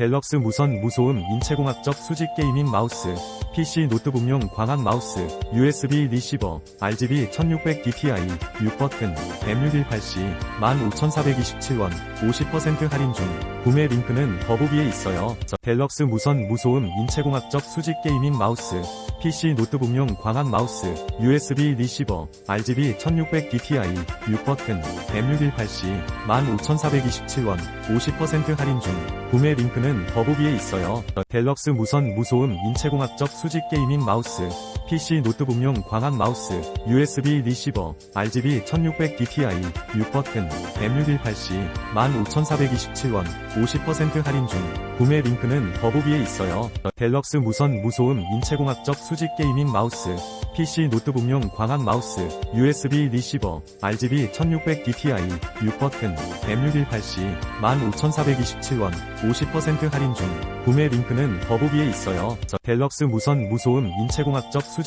갤럭스 무선 무소음 인체공학적 수직 게이밍 마우스, PC 노트북용 광학 마우스, USB 리시버, RGB 1600dpi, 6버튼, M618C, 15,427원, 50% 할인 중, 구매 링크는 더보기에 있어요. 저- 갤럭스 무선 무소음 인체공학적 수직 게이밍 마우스, PC 노트북용 광학 마우스, USB 리시버, RGB 1600dpi, 6버튼, M618C, 15,427원, 50% 할인 중, 구매 링크는 더보기에 있어요. 갤럭스 무선 무소음 인체공학적 수직 게이밍 마우스, PC 노트북용 광학 마우스, USB 리시버, RGB 1600dpi, 6버튼, M618C, 15,427원, 50% 할인 중, 구매 링크는 더보기에 있어요. 갤럭스 무선 무소음 인체공학적 수직 게이밍 마우스, PC 노트북용 광학 마우스, USB 리시버, RGB 1600dpi, 6버튼, M618C, 15,427원, 50% 할인 중, 구매 링크는 더보기에 있어요. 갤럭스 무선 무소음 인체공학적 수직